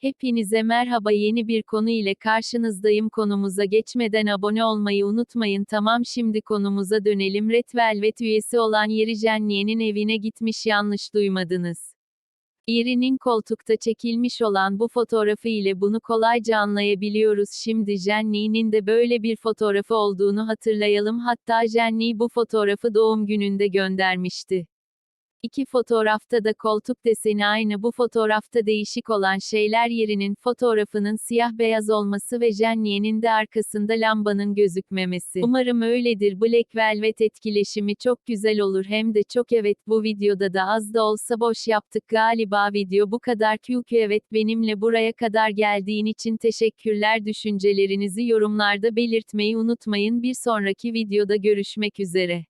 Hepinize merhaba yeni bir konu ile karşınızdayım. Konumuza geçmeden abone olmayı unutmayın. Tamam şimdi konumuza dönelim. Red Velvet üyesi olan Yeri Jennie'nin evine gitmiş yanlış duymadınız. Yeri'nin koltukta çekilmiş olan bu fotoğrafı ile bunu kolayca anlayabiliyoruz. Şimdi Jennie'nin de böyle bir fotoğrafı olduğunu hatırlayalım. Hatta Jennie bu fotoğrafı doğum gününde göndermişti. İki fotoğrafta da koltuk deseni aynı. Bu fotoğrafta değişik olan şeyler yerinin fotoğrafının siyah beyaz olması ve Jennie'nin de arkasında lambanın gözükmemesi. Umarım öyledir. Black Velvet etkileşimi çok güzel olur. Hem de çok evet bu videoda da az da olsa boş yaptık galiba. Video bu kadar. QQ evet benimle buraya kadar geldiğin için teşekkürler. Düşüncelerinizi yorumlarda belirtmeyi unutmayın. Bir sonraki videoda görüşmek üzere.